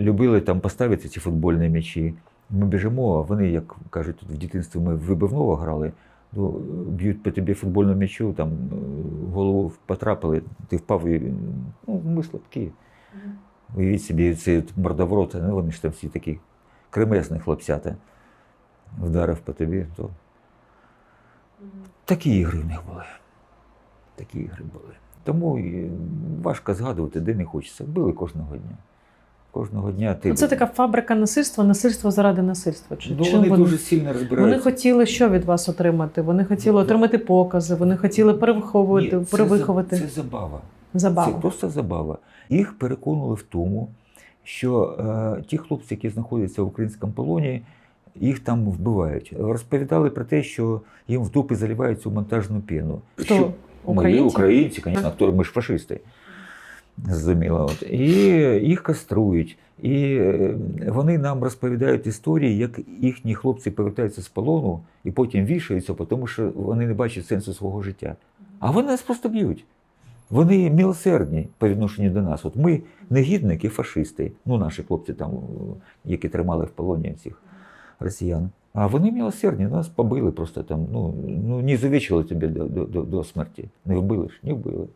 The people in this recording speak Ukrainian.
любили там поставити ці футбольні м'ячі. Ми біжимо, а вони, як кажуть, тут в дитинстві ми вибивного грали, то б'ють по тобі футбольному м'ячу, там е, голову потрапили, ти впав і ну, ми слабкі. Уявіть собі, ці мордовороти, ну вони ж там всі такі кремезні хлопцята. Вдарив по тобі, то такі ігри в них були. Такі ігри були. Тому важко згадувати, де не хочеться. Били кожного дня. Кожного дня ти. Ну, Це така фабрика насильства, насильство заради насильства. Чи, ну, вони вони, дуже сильно вони хотіли що від вас отримати? Вони хотіли отримати покази, вони хотіли перевиховувати, Ні, це перевиховати за- Це забава. забаву. Це просто забава. Їх переконували в тому, що е, ті хлопці, які знаходяться в українському полоні, їх там вбивають. Розповідали про те, що їм в дупи заливають цю монтажну піну. Хто? Що, Ми, Українці? українці, звісно, ми ж фашисти. Зрозуміло. От. І їх каструють. І е, вони нам розповідають історії, як їхні хлопці повертаються з полону і потім вішаються, тому що вони не бачать сенсу свого життя. А вони нас просто б'ють. Вони милосердні по відношенню до нас. От ми негідники, фашисти, ну наші хлопці там, які тримали в полоні цих росіян. А вони милосердні, нас побили просто там, ну, ну не завічили тебе до, до, до смерті. Не вбили ж, не вбили.